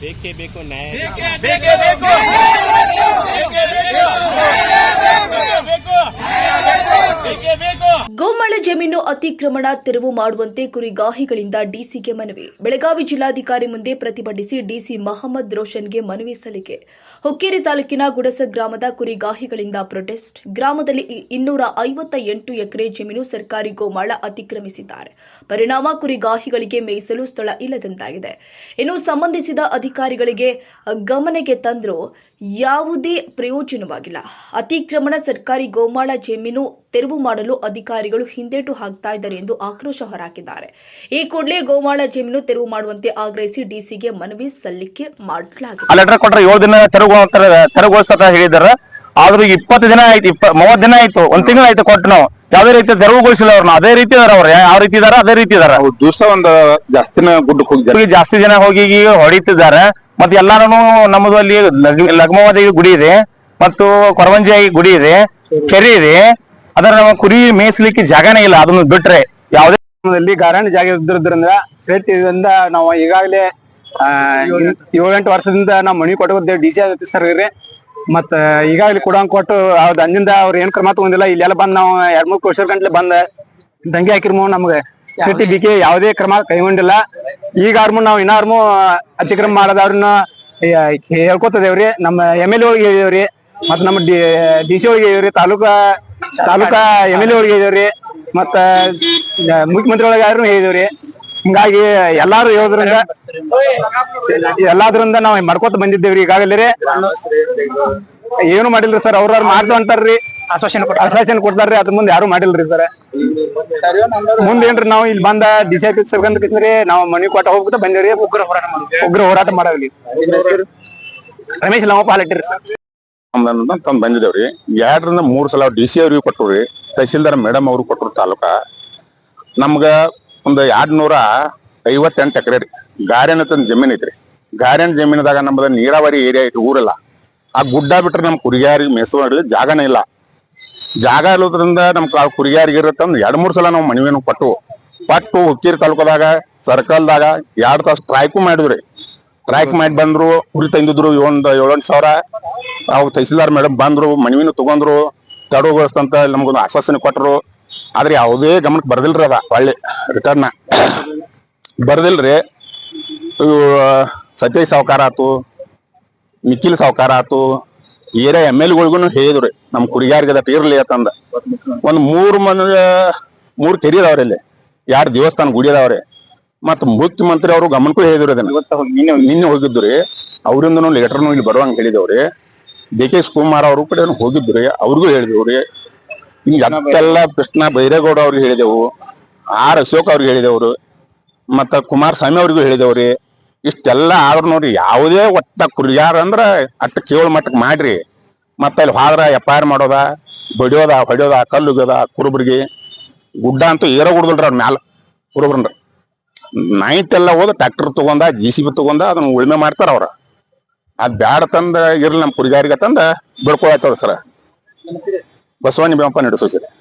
ಬೇಕೇ ಬೇಕು ನ್ಯಾಯ ಗೋಮಾಳ ಜಮೀನು ಅತಿಕ್ರಮಣ ತೆರವು ಮಾಡುವಂತೆ ಕುರಿಗಾಹಿಗಳಿಂದ ಡಿಸಿಗೆ ಮನವಿ. ಬೆಳಗಾವಿ ಜಿಲ್ಲಾಧಿಕಾರಿ ಮುಂದೆ ಪ್ರತಿಭಟಿಸಿ ಡಿಸಿ ಮಹಮ್ಮದ್ ರೋಷನ್ಗೆ ಮನವಿ ಸಲ್ಲಿಕೆ. ಹುಕ್ಕೇರಿ ತಾಲೂಕಿನ ಗುಡಸ ಗ್ರಾಮದ ಕುರಿಗಾಹಿಗಳಿಂದ ಪ್ರೊಟೆಸ್ಟ್. ಗ್ರಾಮದಲ್ಲಿ ಇನ್ನೂರ ಐವತ್ತ ಎಂಟು ಎಕರೆ ಜಮೀನು ಸರ್ಕಾರಿ ಗೋಮಾಳ ಅತಿಕ್ರಮಿಸಿದ್ದಾರೆ. ಪರಿಣಾಮ ಕುರಿಗಾಹಿಗಳಿಗೆ ಮೇಯಿಸಲು ಸ್ಥಳ ಇಲ್ಲದಂತಾಗಿದೆ. ಇನ್ನು ಸಂಬಂಧಿಸಿದ ಅಧಿಕಾರಿಗಳಿಗೆ ಗಮನಕ್ಕೆ ತಂದರೂ ಯಾವುದೇ ಪ್ರಯೋಜನವಾಗಿಲ್ಲ. ಅತಿಕ್ರಮಣ ಸರ್ಕಾರಿ ಗೋಮಾಳ ಜಮೀನು ತೆರವು ಮಾಡಲು ಅಧಿಕಾರಿಗಳು ಹಿಂದೇಟು ಹಾಕ್ತಾ ಇದ್ದಾರೆ ಎಂದು ಆಕ್ರೋಶ ಹೊರಹಾಕಿದ್ದಾರೆ. ಈ ಕೂಡಲೇ ಗೋಮಾಳ ಜಮೀನು ತೆರವು ಮಾಡುವಂತೆ ಆಗ್ರಹಿಸಿ ಡಿಸಿಗೆ ಮನವಿ ಸಲ್ಲಿಕೆ ಮಾಡಲಾಗಿದೆ. ಲೆಟರ್ ಏಳು ದಿನ ತೆರವು ತೆರವುಗೊಳಿಸ್ತ ಹೇಳಿದಾರ ಆದ್ರೂ ಇಪ್ಪತ್ತು ದಿನ ಆಯ್ತು ಇಪ್ಪ ಮೂವತ್ ದಿನ ಆಯ್ತು ಒಂದ್ ತಿಂಗಳ ಆಯ್ತು ಕೊಟ್ಟು ನಾವು. ಯಾವ್ದೇ ರೀತಿ ತೆರವುಗೊಳಿಸಿಲ್ಲ ಅವ್ರನ್ನ ಅದೇ ರೀತಿ ಇದಾರ ಅವ್ರ. ಯಾವ ರೀತಿ ಇದಾರ ಅದೇ ರೀತಿ ಇದಾರ. ದಿವಸ ಒಂದು ಜಾಸ್ತಿನ ಗುಡ್ಡಕ್ಕೆ ಹೋಗಿದ್ದಾರೆ ಜಾಸ್ತಿ ಜನ ಹೋಗಿ ಹೊಡಿತಿದ್ದಾರೆ. ಮತ್ತೆ ಎಲ್ಲಾರು ನಮ್ಮದು ಅಲ್ಲಿ ಲಗ್- ಲಗ್ಮವಾದಿ ಗುಡಿ ಇದೆ ಮತ್ತು ಕೊರವಂಜಿ ಗುಡಿ ಇದೆ ಕೆರೆ ಇದೆ. ಅದರ ನಮ್ಮ ಕುರಿ ಮೇಯಿಸ್ಲಿಕ್ಕೆ ಜಾಗನೇ ಇಲ್ಲ. ಅದನ್ನ ಬಿಟ್ರೆ ಯಾವುದೇ ಗಾರಾಣಿ ಜಾಗ ಇದ್ದಿರೋದ್ರಿಂದ ಸೇಟ್ ಇದರಿಂದ ನಾವು ಈಗಾಗಲೇ ಏಳೆಂಟು ವರ್ಷದಿಂದ ನಾವು ಮಣಿ ಕೊಟ್ಟಿದ್ದೇವೆ ಡಿ ಸಿ ಸರ್ ರೀ ಮತ್ತ ಈಗಾಗಲೇ ಕೊಡಂಗ್ ಕೊಟ್ಟು ಅವ್ರ ಅಂದಿಂದ ಅವ್ರ ಏನ್ ಕ್ರಮ ತಗೊಂಡಿಲ್ಲ. ಇಲ್ಲೆಲ್ಲ ಬಂದ್ ನಾವು ಎರಡ್ ಮೂರ್ ವರ್ಷ ಗಂಟ್ಲೆ ಬಂದ ದಂಗೆ ಹಾಕಿರ್ಮೋ ನಮ್ಗೆ. ಸಿಟಿ ಬಿಕೆ ಯಾವುದೇ ಕ್ರಮ ಕೈಗೊಂಡಿಲ್ಲ. ಈಗ ಆರ್ಮು ನಾವು ಇನ್ನಾರ್ಮು ಅತಿಕ್ರಮ ಮಾಡೋದವ್ರನ್ನ ಹೇಳ್ಕೊತದೇವ್ರಿ. ನಮ್ಮ ಎಂ ಎಲ್ ಎ ಮತ್ತ ನಮ್ಮ ಡಿ ಸಿ ಒಳಗೆ ಹೇಳಿವ್ರಿ taluka taluka M L A ಒಳಗೆ ಹೇಳಿದೇವ್ರಿ. ಮತ್ತ ಮುಖ್ಯಮಂತ್ರಿ ಒಳಗ ಯಾರು ಹೇಳಿದೇವ್ರಿ. ಹಿಂಗಾಗಿ ಎಲ್ಲಾರು ಹೇಳೋದ್ರಿಂದ ಎಲ್ಲಾದ್ರಿಂದ ನಾವ್ ಮಾಡ್ಕೊತ ಬಂದಿದ್ದೇವ್ರಿ. ಈಗಾಗಲೇ ರೀ. ಏನು ಮಾಡಿಲ್ರಿ ಸರ್. ಅವ್ರ ಮಾಡ್ದು ಅಂತಾರ್ರಿ. ಆಶ್ವಾಸನೆ ಕೊಡ್ತಾರ್ರಿ ಅದ್ರ ಮುಂದೆ ಯಾರು ಮಾಡಿಲ್ರಿ ಸರ್. ಮುಂದೆ ಏನ್ರಿ ನಾವು ಇಲ್ಲಿ ಬಂದ ಡಿ ಸಿ ಆಫೀಸ್ ಕಿಸ್ರಿ ನಾವು ಮನಿ ಕೊಟ್ಟ ಹೋಗ್ಬಿಟ್ಟು ಬಂದೇವ್ರಿ. ಉಗ್ರ ಹೋರಾಟ ಉಗ್ರ ಹೋರಾಟ ಮಾಡವ್ರಿ. ರಮೇಶ್ ಲವ ಹಾಲಿಟ್ಟಿರಿ ಸರ್. ತಂದ್ ಬಂದಿದ್ದೇವ್ರಿ ಎರಡರಿಂದ ಮೂರು ಸಲ ಡಿ ಸಿ ಅವ್ರಿಗೆ ಕೊಟ್ಟವ್ರಿ, ತಹಸೀಲ್ದಾರ್ ಮೇಡಮ್ ಅವ್ರಿಗೆ ಕೊಟ್ಟರು ತಾಲೂಕ. ನಮ್ಗ ಒಂದು ಎರಡ್ ನೂರ ಐವತ್ತೆಂಟು ಎಕರೆ ರೀ. ಗಾರ್ಯನ್ ತಂದು ಜಮೀನ್ ಐತ್ರಿ. ಗಾರ್ಯನ್ ಜಮೀನದಾಗ ನಮ್ಮದ ನೀರಾವರಿ ಏರಿಯಾ ಐತಿ ಊರಲ್ಲ. ಆ ಗುಡ್ಡ ಬಿಟ್ರೆ ನಮ್ ಕುರಿಗಾರಿಗೆ ಮೇಸೋ ಜಾಗನೇ ಇಲ್ಲ. ಜಾಗ ಇಲ್ಲದ್ರಿಂದ ನಮ್ ಕುರಿಗಾರಿಗೆ ಇರತ್ತಂದ್ರೆ ಎರಡ್ ಮೂರ್ ಸಲ ನಾವು ಮನವಿಯನ್ನು ಪಟ್ಟು ಪಟ್ಟು ಹುಕ್ಕೇರಿ ತಾಲೂಕದಾಗ, ಸರ್ಕಲ್ದಾಗ ಎರಡ್ ತಾಸು ಸ್ಟ್ರೈಕು ಮಾಡಿದ್ರಿ ಟ್ರ್ಯಾಕ್ ಮಾಡಿ ಬಂದ್ರು ಕುರಿ ತಂದಿದ್ರು ಒಂದು ಏಳೆಂಟು ಸಾವಿರ. ಅವು ತಹಸೀಲ್ದಾರ್ ಮೇಡಮ್ ಬಂದ್ರು, ಮನವಿನ ತಗೊಂಡ್ರು ತಡಗೊಳಿಸ್ತಂತ ನಮ್ಗೊಂದು ಆಶ್ವಾಸನೆ ಕೊಟ್ಟರು ಆದ್ರೆ ಯಾವುದೇ ಗಮನಕ್ಕೆ ಬರ್ದಿಲ್ರಿ ಅದ ಒಳ್ಳೆ ರಿಟರ್ನ್ ಬರ್ದಿಲ್ರಿ. ಸತೀಶ್ ಸಾವ್ಕಾರ ಆತು, ನಿಖಿಲ್ ಸಾವುಕಾರ ಆತು ಏರಿಯಾ ಎಂ ಎಲ್ ಗಳಿಗೂ ಹೇಳಿದ್ರಿ ನಮ್ ಅದ ಇರ್ಲಿ ಅಂತಂದ. ಒಂದ್ ಮೂರ್ ಮನ, ಮೂರ್ ಕೆರಿ ಅದಾವ್ರಿ ಇಲ್ಲಿ. ಯಾರು ದೇವಸ್ಥಾನ ಗುಡಿ ಅದಾವ್ರಿ. ಮತ್ ಮುಖ್ಯಮಂತ್ರಿ ಅವರು ಗಮನಕ್ಕೂ ಹೇಳಿದ್ರು ಅದನ್ನ. ನಿನ್ನೆ ನಿನ್ನೆ ಹೋಗಿದ್ರಿ ಅವರಿಂದ ಲೆಟರ್ ಇಲ್ಲಿ ಬರುವಂಗ ಹೇಳಿದವ್ರಿ. ಡಿ ಕೆ ಶಿವಕುಮಾರ್ ಅವರು ಕೂಡ ಹೋಗಿದ್ರಿ ಅವ್ರಿಗೂ ಹೇಳಿದವ್ರಿ. ಹಿಂಗ ಅಷ್ಟೆಲ್ಲ ಕೃಷ್ಣ ಬೈರೇಗೌಡ ಅವ್ರಿಗೆ ಹೇಳಿದೆವು. ಆರ್ ಅಶೋಕ್ ಅವ್ರಿಗೆ ಹೇಳಿದೆವ್ರು. ಮತ್ತ ಕುಮಾರಸ್ವಾಮಿ ಅವ್ರಿಗೂ ಹೇಳಿದವ್ರಿ. ಇಷ್ಟೆಲ್ಲ ಆದ್ರೂ ನೋಡ್ರಿ ಯಾವುದೇ ಒಟ್ಟ ಕುರಿಯಾರ ಅಂದ್ರ ಅಟ್ಟ ಕೇವಲ ಮಟ್ಟಕ್ ಮಾಡ್ರಿ. ಮತ್ತ ಅಲ್ಲಿ ಹೋದ್ರ ಎಫ್ ಐ ಆರ್ ಮಾಡೋದ ಬಡಿಯೋದ ಹೊಡಿಯೋದ ಕಲ್ಲುಗದ ಕುರುಬ್ರಿಗೆ. ಗುಡ್ಡ ಅಂತೂ ಏರೋ ಗುಡ್ದಲ್ರಿ ಅವ್ರ ಮ್ಯಾಲ. ಕುರುಬ್ರನ್ರಿ. ನೈಟ್ ಎಲ್ಲ ಹೋದ ಟ್ರ್ಯಾಕ್ಟರ್ ತಗೊಂಡ ಜಿ ಸಿ ಬಿ ತಗೊಂಡ, ಅದನ್ನ ಉಳ್ಮೆ ಮಾಡ್ತಾರ ಅವ್ರ. ಅದ್ ಬ್ಯಾಡ ತಂದ ಇರ್ಲಿ ನಮ್ ಕುರಿಗಾರಿಗೆ ತಂದ ಬಿಡ್ಕೊಳತ್ತವ್ರ ಸರ. ಬಸವಣ್ಣ ಬೆಂಪ ನಡೆಸೋ ಸರ್.